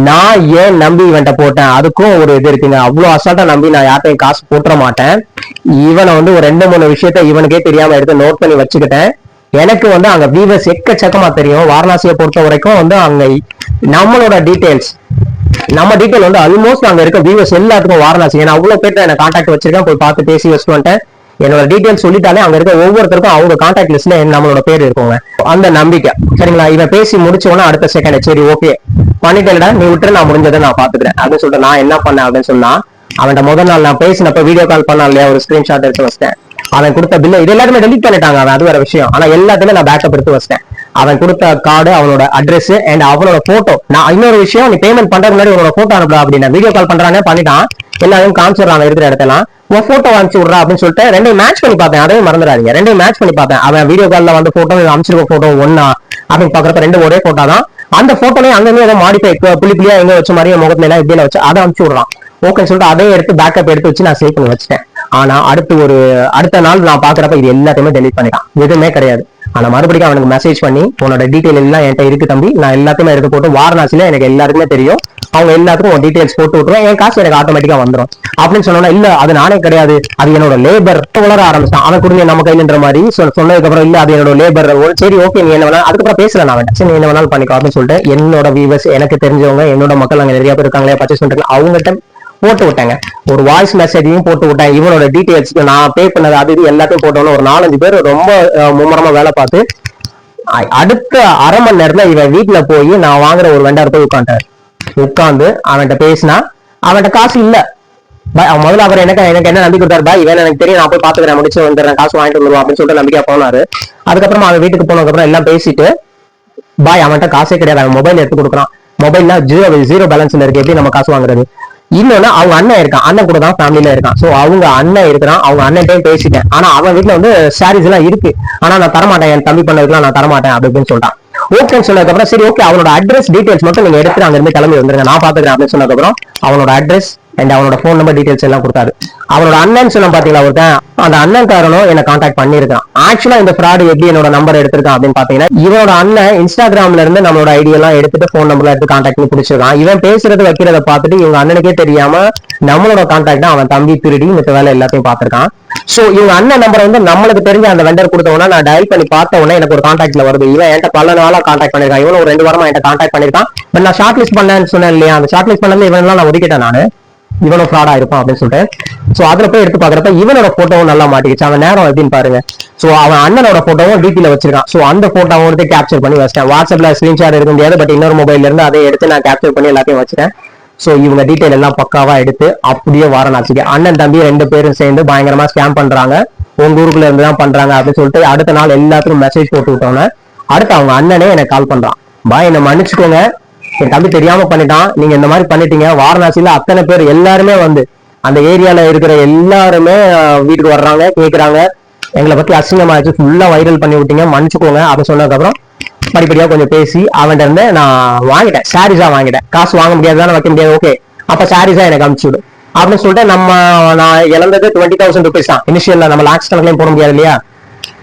நான் ஏன் நம்பி இவன்ட்ட போட்டேன்? அதுக்கும் ஒரு இது இருக்குங்க. அவ்வளவு அசால்ட்டா நம்பி நான் யார்ட்டையும் காசு போட்டுற மாட்டேன். இவனை வந்து ஒரு ரெண்டு மூணு விஷயத்த இவனுக்கே தெரியாம எடுத்து நோட் பண்ணி வச்சுக்கிட்டேன். எனக்கு வந்து அங்க வீவர்ஸ் எக்கச்சக்கமா தெரியும். வாரணாசியை பொறுத்த வரைக்கும் வந்து அங்க நம்மளோட டீடைல்ஸ் நம்ம டீட்டெயில் வந்து ஆல்மோஸ்ட் அங்க இருக்க வியூவர்ஸ் எல்லாத்துக்கும் வாரணாசி. ஏன்னா அவ்வளவு பேர்ட்ட என்ன கான்டாக்ட் வச்சிருக்கேன். போய் பார்த்து பேசி வச்சுட்டு வந்துட்டேன். என்னோட டீடைல்ஸ் சொல்லிட்டாலே அங்க இருக்க ஒவ்வொருத்தருக்கும் அவங்க கான்டாக்ட் லிஸ்ட்ல நம்மளோட பேர் இருக்குங்க. அந்த நம்பிக்கை. சரிங்களா? இவன் பேசி முடிச்ச உடனே அடுத்த செகண்ட் சரி ஓகே பண்ணிட்டேன்டா நீ விட்டு நான் முடிஞ்சதை நான் பாத்துக்கிறேன். அப்படின்னு சொல்லிட்டு நான் என்ன பண்ணேன் அப்படின்னு சொன்னா அவன்கிட்ட முதல் நாள் நான் பேசினப்ப வீடியோ கால் பண்ணா இல்லையா? ஒரு ஸ்கிரீன்ஷாட் எடுத்து வச்சிட்டேன். அவன் கொடுத்த பில்லு இது எல்லாருமே டெலிட் பண்ணிட்டாங்க அவன் அது வேற விஷயம். ஆனா எல்லாத்தையுமே நான் பேக்கப் எடுத்து வச்சிட்டேன். அவன் கொடுத்த கார்டு அவனோட அட்ரஸ் அண்ட் அவனோட போட்டோ நான் இன்னொரு விஷயம் நீ பேமெண்ட் பண்றதுக்கு முன்னாடி உனோட போட்டோ அனுப்புடா அப்படின்னு. வீடியோ கால் பண்றானே பண்ணிட்டான். எல்லாரும் காமிச்சிடுறான் இருக்கிற இடத்துல உன் போட்டோ அனுப்பிச்சு விட்றா அப்படின்னு சொல்லிட்டு ரெண்டையும் மேட்ச் பண்ணி பார்த்தேன். அதையும் மறந்துடாதீங்க. ரெண்டையும் மேட்ச் பண்ணி பார்த்தேன். அவன் வீடியோ கால்ல வந்து போட்டோ அனுப்பிச்சிருக்க போட்டோ ஒன்னா அப்படின்னு பாக்குறப்ப ரெண்டு ஒரே போட்டோ தான். அந்த போட்டோலயும் அங்கங்க ஏதோ மாடிஃபை புள்ளி புள்ளியா எங்க வச்ச மாதிரி முகத்துல எல்லாம் இப்படியில வச்சு அதை அனுப்பிச்சு விடுறான். ஓகே சொல்லிட்டு அதையும் எடுத்து பேக்கப் எடுத்து வச்சு நான் சேவ் பண்ணி வச்சிட்டேன். ஆனா அடுத்து ஒரு அடுத்த நாள் நான் பாக்குறப்ப இது எல்லாத்தையுமே டெலிட் பண்ணிட்டான். எதுவுமே கிடையாது. ஆனா மறுபடியும் அவனுக்கு மெசேஜ் பண்ணி உன்னோட டீடைல் எல்லாம் என்கிட்ட இருக்கு தம்பி. நான் எல்லாத்தையுமே எடுத்து போட்டு வாரணாசியில எனக்கு எல்லாருக்குமே தெரியும். அவங்க எல்லாத்துக்கும் உன் டீடைல்ஸ் போட்டு விட்டுருவோம் என் காசு எனக்கு ஆட்டோமேட்டிக்கா வந்துடும் அப்படின்னு சொன்னோன்னா இல்ல அது நானே கிடையாது. அது என்னோட லேபர் வளர ஆரம்பிச்சான் அவன் கொடுங்க நம்ம கையிலன்ற மாதிரி சொன்னதுக்கு அப்புறம் இல்ல அது என்னோட லேபர் சரி ஓகே நீ என்ன வேணா அதுக்கப்புறம் பேசல நான் வேண்டாம் சரி என்ன வேணாலும் பண்ணிக்கோ அப்படின்னு சொல்லிட்டு என்னோட வியூவர்ஸ் எனக்கு தெரிஞ்சவங்க என்னோட மக்கள் அங்க நிறைய பேர் இருக்காங்களே பர்ச்சேஸ் பண்றாங்க அவங்ககிட்ட போட்டு விட்டாங்க. ஒரு வாய்ஸ் மெசேஜையும் போட்டு விட்டேன். இவனோட டீடைல்ஸ் நான் பே பண்ணது அது இது எல்லாத்தையும் போட்டோன்னு ஒரு நாலஞ்சு பேர் ரொம்ப மும்முரமா வேலை பார்த்து அடுத்த அரை மணி நேரத்துல இவன் வீட்டுல போய் நான் வாங்குற ஒரு வெண்டார் போய் உட்காந்துட்டாரு உட்காந்து அவன்கிட்ட பேசினா அவன்கிட்ட காசு இல்ல. பாய் அவன் முதல்ல அவர் எனக்கு எனக்கு என்ன நம்பி கொடுத்தாரு? பாய் இவன் எனக்கு தெரியும் நான் போய் பாத்துக்கிறேன் முடிச்சு வந்துடுறேன் காசு வாங்கிட்டு வந்துருவோம் அப்படின்னு சொல்லிட்டு நம்பிக்கையா போனாரு. அதுக்கப்புறமா அவன் வீட்டுக்கு போனதுக்கப்புறம் எல்லாம் பேசிட்டு பாய் அவன்கிட்ட காசே கிடையாது. அவன் மொபைல் எடுத்து கொடுக்குறான். மொபைல்ல ஜீரோ ஜீரோ பேலன்ஸ்ல இருக்கு. எப்படி நம்ம காசு வாங்குறது? இன்னொன்னு அவங்க அண்ணன் இருக்கான் அண்ணன் கூட தான் ஃபேமிலியில இருக்கான். சோ அவங்க அண்ணன் இருக்கிறான் அவங்க அண்ணன் பேசிட்டேன். ஆனா அவன் வீட்டுல வந்து சாரீஸ் எல்லாம் இருக்கு. ஆனா நான் தரமாட்டேன் என் தம்பி பண்ணதுக்குலாம் நான் தரமாட்டேன் அப்படின்னு இப்படின்னு சொல்லிட்டான். ஓகேன்னு சொன்னதுக்கு அப்புறம் சரி ஓகே அவனோட அட்ரஸ் டீடைல்ஸ் மட்டும் நீங்க எடுத்து அங்க இருந்து கிளம்பி வந்துருங்க. நான் பாத்துக்கிறேன் அப்படின்னு சொன்னதுக்கப்புறம் அவனோட அட்ரஸ் அண்ட் அவனோட ஃபோன் நம்பர் டீடைல்ஸ் எல்லாம் கொடுத்தாரு. அவனோட அண்ணன் சொன்ன பாத்தீங்களா ஒருத்தன்? அந்த அண்ணன் காரனும் என்ன கான்டாக்ட் பண்ணிருக்கான் ஆக்சுவலா இந்த ஃப்ராடு எப்படி என்னோட நம்பர் எடுத்திருக்கான் அப்படின்னு பாத்தீங்கன்னா இவனோட அண்ணன் இன்ஸ்டாகிராம்ல இருந்து நம்மளோட ஐடியெல்லாம் எடுத்துட்டு ஃபோன் நம்பர்ல எடுத்து கான்டாக்ட் பண்ணி பிடிச்சிருக்கான். இவன் பேசுறது வைக்கிறத பார்த்துட்டு இவங்க அண்ணனுக்கே தெரியாம நம்மளோட கான்டாக்ட் அவன் தம்பி திருடி இந்த வேலை எல்லாத்தையும் பார்த்திருக்கான். சோ இவங்க அண்ணன் நம்பர் வந்து நம்மளுக்கு தெரிஞ்ச அந்த வெண்டர் கொடுத்தவனா நான் டயல் பண்ணி பார்த்த உடனே எனக்கு ஒரு கான்டாக்ட்ல வருது. இவன் என்கிட்ட பல நாளா கான்டாக்ட் பண்ணிருக்கான் இவன் ஒரு ரெண்டு வாரமா என்கிட்ட கான்டாக்ட் பண்ணிருக்கான் பட் நான் ஷார்ட் லிஸ்ட் பண்ணேன்னு சொன்னேன் இல்லையா? அந்த ஷார்ட் லிஸ்ட் பண்ணது இவன் எல்லாம் நான் ஒதுக்கிட்டேன் நானு. இவனும் ஃப்ராடா இருப்பான் அப்படின்னு சொல்லிட்டு. சோ அதுல போய் எடுத்து பாக்குறப்ப இவனோட போட்டோவும் நல்லா மாட்டிக்கிச்சு. அவன் நேரம் எப்படின்னு பாருங்க. சோ அவன் அண்ணனோட போட்டோவும் டிபில வச்சிருக்கான். சோ அந்த போட்டோவும் எடுத்து கேப்சர் பண்ணி வச்சிட்டேன். வாட்ஸ்அப்ல ஸ்கிரீன்ஷாட் எடுக்க முடியாது. பட் இன்னொரு மொபைல்ல இருந்து அதை எடுத்து நான் கேப்சர் பண்ணி எல்லாத்தையும் வச்சிட்டேன். சோ இவங்க டீடைல் எல்லாம் பக்காவா எடுத்து அப்படியே வாரணாசிக்கு அண்ணன் தம்பி ரெண்டு பேரும் சேர்ந்து பயங்கரமா ஸ்கேம் பண்றாங்க. உங்க ஊருக்குள்ள இருந்து தான் பண்றாங்க அப்படின்னு சொல்லிட்டு அடுத்த நாள் எல்லாத்துக்கும் மெசேஜ் போட்டு விட்டோன்னே அடுத்து அவங்க அண்ணனே எனக்கு கால் பண்றான். பாய் என்ன மன்னிச்சுக்கோங்க. என் தம்பி தெரியாம பண்ணிட்டான். நீங்க இந்த மாதிரி பண்ணிட்டீங்க. வாரணாசியில அத்தனை பேர் எல்லாருமே வந்து அந்த ஏரியால இருக்கிற எல்லாருமே வீட்டுக்கு வர்றாங்க கேக்குறாங்க. எங்களை பத்தி அசிங்கமாச்சு ஃபுல்லா வைரல் பண்ணி விட்டீங்க. மன்னிச்சுக்கோங்க. அப்படின்னு சொன்னதுக்கப்புறம் படிப்படியா கொஞ்சம் பேசி அவன்கிட்ட இருந்து நான் வாங்கிட்டேன். சாரீஸா வாங்கிட்டேன். காசு வாங்க முடியாது தானே வைக்க முடியாது. ஓகே அப்ப சாரீஸா எனக்கு அனுப்பிச்சு விடு. அப்படின்னு சொல்லிட்டு நம்ம நான் இழந்தது டுவெண்ட்டி தௌசண்ட் ருபீஸ் தான். இனிஷியல்ல நம்ம லாக்ஸ் கணக்குலையும் போட முடியாது இல்லையா?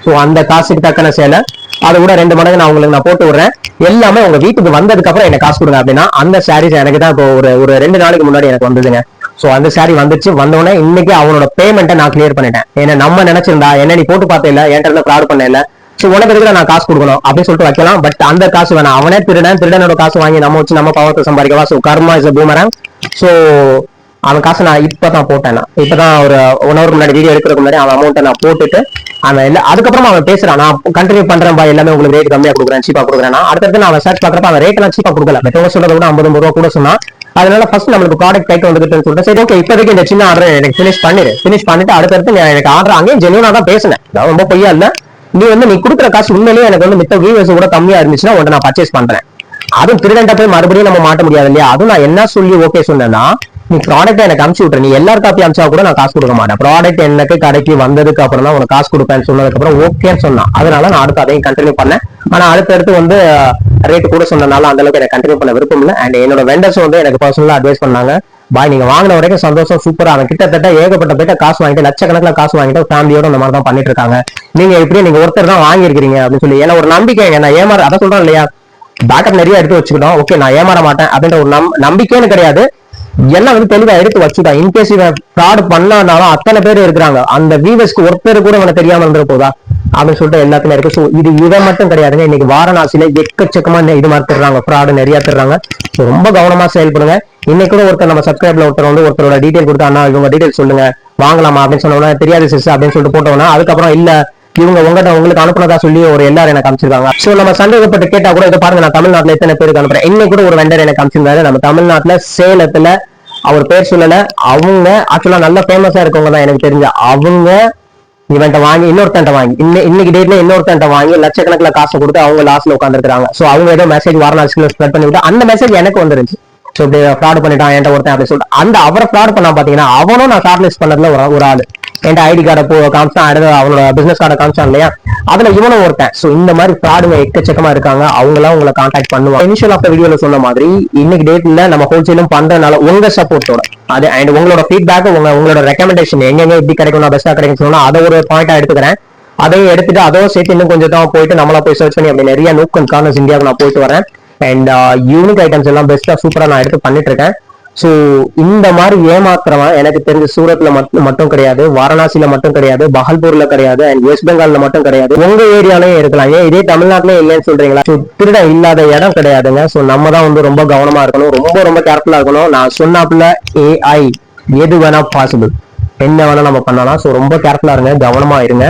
ஸோ அந்த காசுக்கு தக்கன சேலை. அதை கூட ரெண்டு மடங்கு நான் உங்களுக்கு நான் போட்டு விடுறேன். எல்லாமே உங்க வீட்டுக்கு வந்ததுக்கு அப்புறம் எனக்கு காசு கொடுங்க அப்படின்னா அந்த சாரீஸ் எனக்கு தான் இப்போ ஒரு ஒரு ரெண்டு நாளைக்கு முன்னாடி எனக்கு வந்ததுங்க. சோ அந்த சாரி வந்துச்சு. வந்தோடனே இன்னைக்கு அவனோட பேமெண்ட்டை நான் கிளியர் பண்ணிட்டேன். ஏன்னா நம்ம நினைச்சிருந்தா என்ன நீ போட்டு பார்த்த இல்ல என்கிட்ட இருந்து ஃப்ராட் பண்ண இல்ல. சோ உனக்கு இருக்கிற நான் காசு கொடுக்கணும் அப்படின்னு சொல்லிட்டு வைக்கலாம். பட் அந்த காசு வேணாம். அவனே திருடன் திருடனோட காசு வாங்கி நம்ம வச்சு நம்ம பாவத்தை சம்பாதிக்கவா? So karma is boomerang so அவன் காசை நான் இப்பதான் போட்டேன். நான் இப்பதான் ஒரு ஒன் ஹவர் முன்னாடி வீடியோ எடுக்கிறதுக்கு முன்னாடி அவன் அமௌண்ட்டை நான் போட்டுட்டு அவன் இல்லை அதுக்கப்புறமா அவன் பேசுறான். நான் கண்டினியூ பண்றேன் பா எல்லாமே உங்களுக்கு ரேட் கம்மியா கொடுக்குறேன் சீப்பா கொடுக்குறேன். அடுத்த நான் அவன் சர்ச் பாக்குறப்ப அவன் ரேட் எல்லாம் சீப்பா கொடுக்கல. மற்றவங்க சொல்றத விட ஐம்பது ரூபா கூட சொன்னான் அதனால ஃபர்ஸ்ட் நம்மளுக்கு ப்ராடக்ட் கைக்கு வந்துட்டு சொல்லிட்டு சரி ஓகே இப்போதைக்கு இந்த சின்ன ஆர்டர் எனக்கு ஃபினிஷ் பண்ணிடு ஃபினிஷ் பண்ணிட்டு அடுத்தடுத்து நான் எனக்கு ஆர்டர் அங்கேயும் ஜென்யூனா தான் பேசினேன். நான் ரொம்ப பொய்யா இல்ல. நீ வந்து நீ கொடுக்குற காசு உண்மையிலேயே எனக்கு வந்து மித்த வியூவர்ஸ் கூட கம்மியா இருந்துச்சுன்னா உன்னை நான் பர்ச்சேஸ் பண்றேன். அதுவும் திருடன்ட்ட போய் மறுபடியும் நம்ம மாட்ட முடியாது இல்லையா? அதுவும் நான் என்ன சொல்லி ஓகே சொன்னேன்னா நீ ப்ராடக்ட் எனக்கு அனுப்பிச்சு விட்ற நீ எல்லார் காப்பி அமிச்சா கூட நான் காசு கொடுக்க மாட்டேன். ப்ராடக்ட் எனக்கு கடைக்கு வந்ததுக்கு அப்புறம் தான் உனக்கு காசு கொடுப்பேன்னு சொன்னதுக்கு அப்புறம் ஓகேன்னு சொன்னான். அதனால நான் அடுத்து அதையும் கண்டினியூ பண்ணேன். ஆனா அடுத்தடுத்து வந்து ரேட் கூட சொன்னனால அந்த அளவுக்கு எனக்கு கண்டினியூ பண்ண விருப்பம் இல்லை. அண்ட் என்னோட வெண்டர்ஸ் வந்து எனக்கு பர்சனலா அட்வைஸ் பண்ணாங்க. பாய் நீங்க வாங்கின வரைக்கும் சந்தோஷம் சூப்பரா அவன் கிட்டத்தட்ட ஏகப்பட்ட பேட்ட காசு வாங்கிட்டு லட்சக்கணக்கில் காசு வாங்கிட்டு ஃபேமிலியோட இந்த மாதிரி தான் பண்ணிட்டு இருக்காங்க. நீங்க இப்படி நீங்க ஒருத்தர் தான் வாங்கியிருக்கீங்க அப்படின்னு சொல்லி ஏன்னா ஒரு நம்பிக்கை. நான் ஏமாற அதை சொல்றேன் இல்லையா? பேக்கப் நிறைய எடுத்து வச்சுக்கிட்டோம். ஓகே நான் ஏமாற மாட்டேன் அப்படின்ற ஒரு நம் நம்பிக்கைன்னு கிடையாது. எல்லாம் வந்து தெளிவா எடுத்து வச்சுட்டான் இன்கேஸ் இவன் ஃப்ராட் பண்ணானாலும் அத்தனை பேர் இருக்கிறாங்க. அந்த வியூவர்ஸ்க்கு ஒருத்தர் கூட இவனை தெரியாம இருந்துட போதா? அப்படின்னு சொல்லிட்டு எல்லாத்துலயும் இருக்கு. ஸோ இது இதை மட்டும் கிடையாதுங்க. இன்னைக்கு வாரணாசியில எக்கச்சக்கமா இது மாதிரி தர்றாங்க. ஃப்ராடு நிறைய தர்றாங்க. ரொம்ப கவனமா செயல்படுங்க. இன்னைக்கு கூட ஒருத்தர் நம்ம சப்ஸ்கிரைப்ல ஒருத்தர் வந்து ஒருத்தரோட டீடைல் கொடுத்தா அண்ணா இவங்க டீடைல் சொல்லுங்க. வாங்கலாமா? அப்படின்னு சொன்னோம்னா தெரியாது சிஸ் அப்படின்னு சொல்லிட்டு போட்டோம்னா அதுக்கப்புறம் இல்ல இவங்க உங்ககிட்ட உங்களுக்கு அனுப்புனதா சொல்லி ஒரு எல்லாரும் எனக்கு அனுப்பிச்சிருக்காங்க. சோ நம்ம சந்தேகப்பட்டு கேட்டா கூட இதை பாருங்க நான் தமிழ்நாட்டுல எத்தனை பேருக்கு அனுப்புறேன். இன்னும் கூட ஒரு வெண்டர் எனக்கு அனுப்பிச்சிருந்தாரு. நம்ம தமிழ்நாட்டுல சேலத்துல அவர் பேர் சொல்லல. அவங்க ஆக்சுவலா நல்ல ஃபேமஸா இருக்கவங்க தான் எனக்கு தெரிஞ்ச. அவங்க இவன்ட்ட வாங்கி இன்னொருத்தன்ட்ட வாங்கி இன்ன இன்னைக்கு டேட்ல இன்னொருத்தன்ட்ட வாங்கி லட்சக்கணக்கில் காசு கொடுத்து அவங்க லாஸ்ட்ல உட்காந்துருக்காங்க சோ அவங்க ஏதோ மெசேஜ் வாரணாசியில் ஸ்ப்ரெட் பண்ணி விட்டு அந்த மெசேஜ் எனக்கு வந்துருச்சு ஸோ இப்படி ஃப்ராட் பண்ணிட்டான் என்கிட்ட ஒருத்தன் அப்படி சொல்லிட்டு. அந்த அவரை ஃப்ராட் பண்ணா பாத்தீங்கன்னா அவனும் நான் ஷார்ட் லிஸ்ட் பண்ணதுல ஒரு ஒரு ஆள். என்கிட்ட ஐடி கார்டை போ காமிச்சான் அடுத்து அவனோட பிசினஸ் கார்டை காமிச்சான் இல்லையா? அதுல இவனும் ஒருத்தன். சோ இந்த மாதிரி ஃப்ராடுங்க எக்கச்சக்கமா இருக்காங்க. அவங்களாம் உங்களை கான்டாக்ட் பண்ணுவாங்க. இனிஷியல் ஆஃப் வீடியோல சொன்ன மாதிரி இன்னைக்கு டேட்ல நம்ம ஹோல்சேலும் பண்றதுனால உங்க சப்போர்ட்டோட அது அண்ட் உங்களோட ஃபீட்பேக் உங்க உங்களோட ரெக்கமெண்டேஷன் எங்கெங்க எப்படி கிடைக்கும் நான் பெஸ்டா கிடைக்கும் சொன்னா அதை ஒரு பாயிண்டா எடுத்துக்கிறேன். அதையும் எடுத்துட்டு அதோட சேர்த்து இன்னும் கொஞ்சம் தான் போயிட்டு நம்மளா போய் சர்ச் பண்ணி அப்படி நிறைய நோக்கம் கார்னஸ் கார்னர்ஸ் இந்தியாவுக்கு நான் போயிட்டு வரேன். அண்ட் யூனிக் ஐட்டம்ஸ் எல்லாம் பெஸ்டா சூப்பரா நான் எடுத்து பண்ணிட்டு இருக்கேன். ஸோ இந்த மாதிரி ஏமாத்துறவன் எனக்கு தெரிஞ்ச சூரத்ல மட்டும் மட்டும் கிடையாது வாரணாசியில மட்டும் கிடையாது பஹல்பூர்ல கிடையாது அண்ட் வெஸ்ட் பெங்கால்ல மட்டும் கிடையாது. உங்க ஏரியாலயும் இருக்கலாம். ஏன் இதே தமிழ்நாட்டிலே இல்லைன்னு சொல்றீங்களா? ஸோ திருட இல்லாத இடம் கிடையாதுங்க. ஸோ நம்ம தான் வந்து ரொம்ப கவனமா இருக்கணும். ரொம்ப ரொம்ப கேர்ஃபுல்லா இருக்கணும். நான் சொன்னாப்புல ஏஐ எது வேணா பாசிபிள் என்ன வேணா நம்ம பண்ணலாம். ஸோ ரொம்ப கேர்ஃபுல்லா இருங்க. கவனமா இருங்க.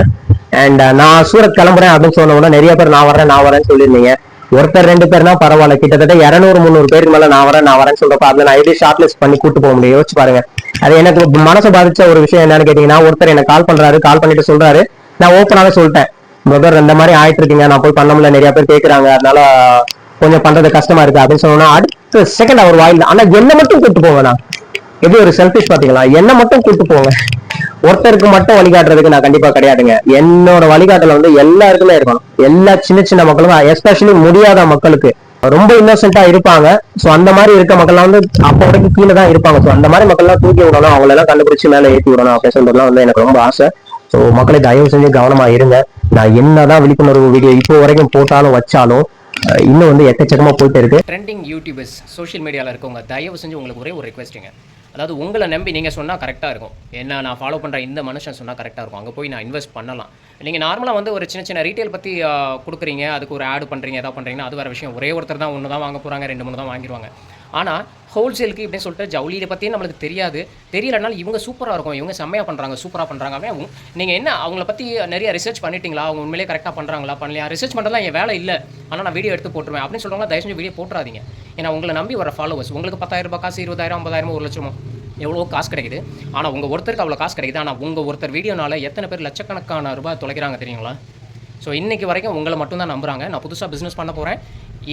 அண்ட் நான் சூரத் கிளம்புறேன் அப்படின்னு சொன்ன உடனே நிறைய பேர் நான் வரேன் நான் வரேன்னு சொல்லியிருந்தீங்க. ஒருத்தர் ரெண்டு பேர்னா பரவாயில்ல. கிட்டத்தட்ட இரநூறு முந்நூறு பேருக்கு மேல நான் வரேன் நான் வரேன்னு சொல்றப்ப அதுல நான் எப்படி ஷார்ட் லிஸ்ட் பண்ணி கூட்டு போக முடியும். யோசிச்சு பாருங்க. அது எனக்கு மனசை பாதிச்ச ஒரு விஷயம் என்னன்னு கேட்டீங்கன்னா ஒருத்தர் எனக்கு கால் பண்றாரு கால் பண்ணிட்டு சொல்றாரு. நான் ஓப்பனாவே சொல்லிட்டேன். பிரதர் இந்த மாதிரி ஆயிட்டு இருக்கீங்க நான் போய் பண்ண முடியல. நிறைய பேர் கேக்குறாங்க. அதனால கொஞ்சம் பண்றது கஷ்டமா இருக்கு. அப்படின்னு சொன்னோம்னா அடுத்த செகண்ட் அவர் வாயில் ஆனா என்ன மட்டும் கூட்டு போவேண்ணா எப்படி ஒரு செல்ஃபிஷ் பாத்தீங்களா? என்ன மட்டும் கூட்டு போங்க. ஒருத்தருக்கு மட்டும் வழிகாட்டுறதுக்கு நான் கண்டிப்பா கிடையாதுங்க. என்னோட வழிகாட்டல வந்து எல்லாருக்குமே இருக்கணும். எல்லா சின்ன சின்ன மக்களுக்கும் எஸ்பெஷலி முடியாத மக்களுக்கு. ரொம்ப இன்னோசென்ட்டா இருப்பாங்க. சோ அந்த மாதிரி இருக்க மக்கள்லாம் வந்து அப்போ வரைக்கும் கீழே தான் இருப்பாங்க. சோ அந்த மாதிரி மக்கள்லாம் தூக்கி விடணும் அவங்கள எல்லாம் கண்டுபிடிச்சு மேல ஏத்தி விடணும் அப்படின்னு சொல்றதுலாம் வந்து எனக்கு ரொம்ப ஆசை. சோ மக்களை தயவு செஞ்சு கவனமா இருங்க. நான் என்னதான் விழிப்புணர்வு வீடியோ இப்போ வரைக்கும் போட்டாலும் வச்சாலும் இன்னும் வந்து எக்கச்சக்கமா போயிட்டு இருக்கு. ட்ரெண்டிங் யூடியூபர்ஸ் சோஷியல் மீடியாவில் இருக்கவங்க தயவு செஞ்சு உங்களுக்கு ஒரே ஒரு ரெக்வெஸ்ட்டுங்க அதாவது உங்களை நம்பி நீங்கள் சொன்னால் கரெக்டாக இருக்கும். என்ன நான் ஃபாலோ பண்ணுற இந்த மனுஷன் சொன்னால் கரெக்டாக இருக்கும். அங்கே போய் நான் இன்வெஸ்ட் பண்ணலாம். நீங்கள் நார்மலாக வந்து ஒரு சின்ன சின்ன ரீட்டைல் பற்றி கொடுக்குறீங்க. அதுக்கு ஒரு ஆடு பண்ணுறீங்க எதாவது பண்ணுறீங்கன்னா அது வேறு விஷயம். ஒரே ஒருத்தர் தான் ஒன்று தான் வாங்க போகிறாங்க ரெண்டு மூணு தான் வாங்கிடுவாங்க ஆனால் ஹோல்சேலுக்கு இப்படின்னு சொல்லிட்டு ஜவுளியை பற்றியும் நம்மளுக்கு தெரியாது. தெரியலனாலும் இவங்க சூப்பராக இருக்கும். இவங்க செம்மையாக பண்ணுறாங்க சூப்பராக பண்ணுறாங்க அவன் நீங்கள் என்ன அவங்கள பற்றி நிறைய ரிசர்ச் பண்ணிட்டீங்களா? அவங்க உண்மையிலே கரெக்டாக பண்ணுறாங்களா பண்ணலையா? ரிசர்ச் பண்ணுறதுலாம் என் வேலை இல்லை. ஆனால் நான் வீடியோ எடுத்து போட்டுருவேன். அப்படின்னு சொல்கிறவங்க தயவு செஞ்சு வீடியோ போட்டுறாதீங்க. ஏன்னா உங்களை நம்பி வர ஃபாலோவர்ஸ் உங்களுக்கு பத்தாயிரம் ரூபாய் காசு இருபதாயிரம் ஐம்பதாயிரம் ஒரு லட்சமோ? எவ்வளோ காசு கிடைக்குது. ஆனால் உங்கள் ஒருத்தருக்கு அவ்வளோ காசு கிடைக்குது. ஆனால் உங்கள் ஒருத்தர் வீடியோனால எத்தனை பேர் லட்சக்கணக்கான ரூபாய் தொலைக்கிறாங்க தெரியுங்களா? ஸோ இன்றைக்கி வரைக்கும் உங்களை மட்டும்தான் நம்புறாங்க. நான் புதுசாக பிஸ்னஸ் பண்ண போகிறேன்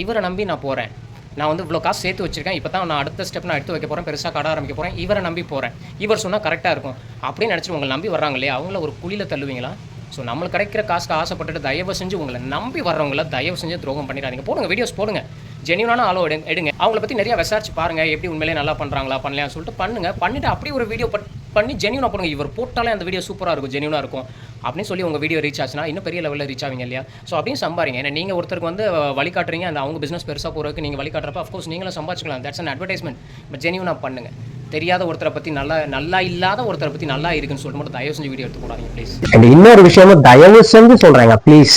இவரை நம்பி நான் போகிறேன் நான் வந்து இவ்வளோ காசு சேர்த்து வச்சிருக்கேன். இப்போ தான் நான் அடுத்த ஸ்டெப் நான் எடுத்து வைக்க போகிறேன் பெருசாக கடை ஆரம்பிக்க போகிறேன் இவரை நம்பி போகிறேன் இவர் சொன்னால் கரெக்டாக இருக்கும். அப்படின்னு நினச்சி உங்களை நம்பி வர்றாங்க இல்லையா? அவங்கள ஒரு குழியில் தள்ளுவீங்களா? ஸோ நம்மளுக்கு கிடைக்கிற காசுக்கு ஆசைப்பட்டுட்டு தயவு செஞ்சு உங்களை நம்பி வர்றவங்கள தயவு செஞ்சு துரோகம் பண்ணிடாதீங்க. போடுங்க வீடியோஸ் போடுங்க. ஜென்யூனான ஆளோ எடுங்க எடுங்க. அவங்கள பற்றி நிறைய விசாரிச்சு பாருங்கள் எப்படி உண்மையிலே நல்லா பண்ணுறாங்களா பண்ணலையான்னு சொல்லிட்டு பண்ணுங்கள் பண்ணிவிட்டு அப்படியே ஒரு வீடியோ பட் பண்ணி ஜென்யூனாக போடுங்க. இவர் போட்டாலே அந்த வீடியோ சூப்பராக இருக்கும் ஜென்யூனாக இருக்கும். அப்படின்னு சொல்லி உங்கள் வீடியோ ரீச் ஆச்சுன்னா இன்னும் பெரிய லெவலில் ரீச் ஆவீங்க இல்லையா? ஸோ அப்படின்னு சம்பாரிங்க. ஏன்னா நீங்கள் ஒருத்தருக்கு வந்து வழிகாட்டுறீங்க அந்த அவங்க பிஸ்னஸ் பெருசாக போகிறதுக்கு நீங்கள் வழிகாட்டுறப்ப அஃப்கோர்ஸ் நீங்களும் சம்பாதிச்சிக்கலாம் தட்ஸ் அன் அட்வர்டைஸ்மெண்ட் பட் ஜென்யூனாக பண்ணுங்க. தெரியாத ஒருத்தரை பற்றி நல்லா நல்லா இல்லாத ஒருத்தரை பற்றி நல்லா இருக்குன்னு சொல்லிட்டு மட்டும் தயவு செஞ்சு வீடியோ எடுத்து போடாதீங்க ப்ளீஸ் அண்ட் இன்னொரு விஷயமும் தயவு செஞ்சு சொல்கிறாங்க ப்ளீஸ்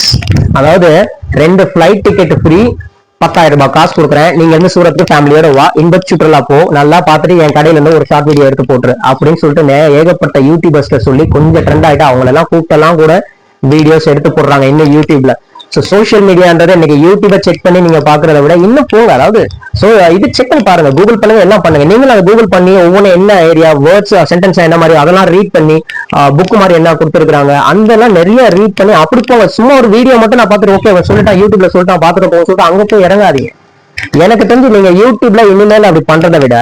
அதாவது ரெண்டு ஃப்ளைட் டிக்கெட் ஃப்ரீ பத்தாயிரம் ரூபாய் காசு கொடுக்குறேன். நீங்க வந்து சூரத்து ஃபேமிலியோட வா. இன்பத் சுற்றுலா போ. நல்லா பார்த்துட்டு என் கடையில இருந்து ஒரு ஷார்ட் வீடியோ எடுத்து போட்டுரு. அப்படின்னு சொல்லிட்டு நே- ஏகப்பட்ட யூடியூபர்ஸ்ட சொல்லி கொஞ்சம் ட்ரெண்ட் ஆயிட்டு அவங்களெல்லாம் கூப்பிட்டெல்லாம் கூட வீடியோஸ் எடுத்து போடுறாங்க. இன்னும் யூடியூப்ல ஸோ சோஷியல் மீடியான்றது இன்னைக்கு யூடியூபை செக் பண்ணி நீங்க பாக்குறத விட இன்னும் போங்க. அதாவது ஸோ இது செக் பண்ணி பாருங்க. கூகுள் பண்ணுங்க எல்லாம் பண்ணுங்க. நீங்களும் அதை கூகுள் பண்ணி ஒவ்வொன்றும் என்ன ஏரியா வேர்ட்ஸ் சென்டென்ஸ் என்ன மாதிரி அதெல்லாம் ரீட் பண்ணி புக் மாதிரி என்ன கொடுத்துருக்காங்க அதெல்லாம் நிறைய ரீட் பண்ணி அப்படி போங்க. சும்மா ஒரு வீடியோ மட்டும் நான் பார்த்துட்டு ஓகே சொல்லிட்டா யூடியூப்ல சொல்லிட்டா பார்த்துட்டு போக சொல்லிட்டு அங்க போய் இறங்காதீங்க. எனக்கு தெரிஞ்சு நீங்க யூடியூப்ல இனிமேல் அப்படி பண்றதை விட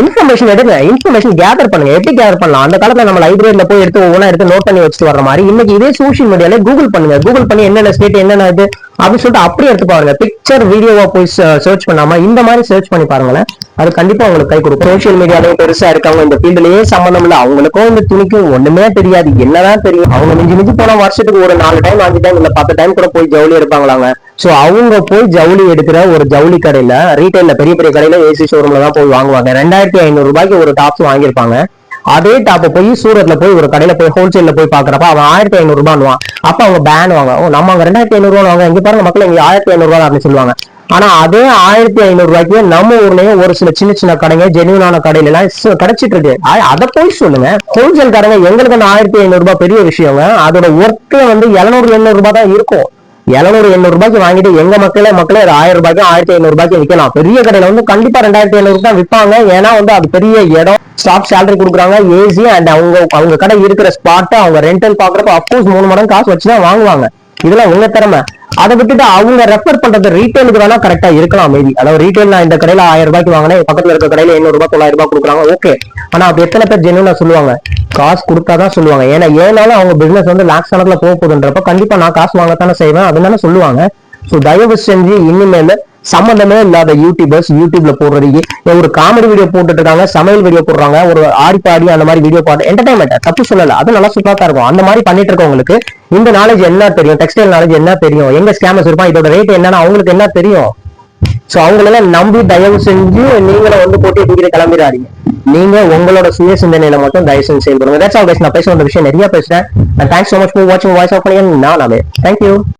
இன்ஃபர்மேஷன் எடுங்க இன்ஃபர்மேஷன் கேதர் பண்ணுங்க. எப்படி கேதர் பண்ணலாம்? அந்த காலத்துல நம்ம லைப்ரரியில போய் எடுத்து ஒவ்வொன்றா எடுத்து நோட் பண்ணி வச்சுட்டு வர மாதிரி இன்னைக்கு இதே சோஷியல் மீடியால கூகுள் பண்ணுங்க. கூகுள் பண்ணி என்னென்ன ஸ்டேட் என்னென்ன இது அப்படின்னு சொல்லிட்டு அப்படியே எடுத்து பாருங்க. பிக்சர் வீடியோவா போய் சர்ச் பண்ணாம இந்த மாதிரி சர்ச் பண்ணி பாருங்களேன். அது கண்டிப்பா உங்களுக்கு கை கொடுக்கும். சோஷியல் மீடியாலயும் பெருசா இருக்கவங்க இந்த ஃபீல்டுலயே சம்பந்தம் இல்ல. அவங்களுக்கும் இந்த துணிக்கும் ஒண்ணுமே தெரியாது. என்னதான் தெரியும். அவங்க மிஞ்சி மிஞ்சி போனா வருஷத்துக்கு ஒரு நாலு டைம் அஞ்சு டைம் இல்ல பத்து டைம் கூட போய் ஜவுளி இருப்பாங்களாங்க. ஸோ அவங்க போய் ஜவுளி எடுக்கிற ஒரு ஜவுளி கடையில ரீட்டைல்ல பெரிய பெரிய கடையில ஏசி ஷோரூம்ல தான் போய் வாங்குவாங்க. ரெண்டாயிரத்தி ஐநூறு ரூபாய்க்கு ஒரு டாப்ஸ் வாங்கியிருப்பாங்க. அதே டாப்பை போய் சூரத்ல போய் ஒரு கடையில போய் ஹோல்சேல்ல போய் பாக்குறப்ப அவன் ஆயிரத்தி ஐநூறு அப்போ அப்ப அவங்க பேன் வாங்க ஓ நம்ம அங்க ரெண்டாயிரத்தி ஐநூறு ரூபா வாங்க இங்க பாருங்க மக்கள் இங்க ஆயிரத்தி ஐநூறு ரூபா அப்படின்னு சொல்லுவாங்க. ஆனா அதே ஆயிரத்தி ஐநூறு ரூபாய்க்கு நம்ம ஊர்லயும் ஒரு சில சின்ன சின்ன கடைங்க ஜெனியூனான கடையில எல்லாம் கிடைச்சிட்டு இருக்கு ஆ- அதை போய் சொல்லுங்க. ஹோல்சேல் கடைங்க எங்களுக்கு அந்த ஆயிரத்தி ஐநூறு ரூபாய் பெரிய விஷயங்க. அதோட ஒர்க்கு வந்து எழுநூறு எழுநூறுபா ரூபாய் தான் இருக்கும். எழுநூறு எண்ணூறு ரூபாய்க்கு வாங்கிட்டு எங்க மக்களே மக்களே ஒரு ஆயிரம் ரூபாய்க்கு ஆயிரத்தி ஐநூறு ரூபாய்க்கு விற்கலாம் பெரிய கடையில வந்து கண்டிப்பா ரெண்டாயிரத்தி ஐநூறு தான் விற்பாங்க ஏன்னா வந்து அது பெரிய இடம். ஸ்டாப் சேலரி கொடுக்குறாங்க. ஏசி அண்ட் அவங்க அவங்க கடை இருக்கிற ஸ்பாட்டை அவங்க ரெண்டல் பாக்குறப்ப அப்கோர்ஸ் மூணு மடங்கு காசு வச்சுதான் வாங்குவாங்க. இதெல்லாம் உங்க திறமை. அதை விட்டுட்டு அவங்க ரெஃபர் பண்றது ரீட்டைலுக்கு வேணா கரெக்டா இருக்கலாம் மேபி அதாவது ரீட்டைல் நான் இந்த கடையில ஆயிரம் ரூபாய்க்கு வாங்கினேன் பக்கத்துல இருக்க கடையில எண்ணூறு ரூபாய் தொள்ளாயிரம் ரூபாய் கொடுக்குறாங்க ஓகே ஆனா அப்ப எத்தனை பேர் ஜென்யூனா சொல்லுவாங்க? காசு கொடுத்தாதான் சொல்லுவாங்க. ஏன்னா ஏனாலும் அவங்க பிசினஸ் வந்து லாக்ஸ் கணக்குல போக போகுதுன்றப்ப கண்டிப்பா நான் காசு வாங்கத்தானே செய்வேன் அப்படின்னு சொல்லுவாங்க. ஸோ தயவு செஞ்சு இனிமேல சம்மந்தமே இல்லாத யூடியூபர்ஸ் யூடியூப்ல போடுறதுக்கு ஒரு காமெடி வீடியோ போட்டுட்டு இருக்காங்க சமையல் வீடியோ போடுறாங்க ஒரு ஆடி பாடி அந்த மாதிரி வீடியோ பாட்டு என்டர்டைன்மெண்ட் தப்பு சொல்லல. அது நல்லா சூப்பரா தான் இருக்கும். அந்த மாதிரி பண்ணிட்டு இருக்கவங்களுக்கு இந்த நாலேஜ் என்ன தெரியும்? டெக்ஸ்டைல் நாலேஜ் என்ன தெரியும்? எங்க ஸ்கேமர்ஸ் இருப்பான் இதோட ரேட் என்னன்னு அவங்களுக்கு என்ன தெரியும்? சோ அவங்களெல்லாம் நம்பி தயவு செஞ்சு நீங்களும் வந்து போட்டு டிகிரி கிளம்பிடாதீங்க. நீங்க உங்களோட சுய சிந்தனையில மட்டும் தயவு செஞ்சு செயல்படுங்க. நான் பேச வந்த விஷயம் நிறைய பேசுறேன். தேங்க்ஸ் சோ மச் ஃபார் வாட்சிங் வாய்ஸ் ஆஃப் நான் தேங்க்யூ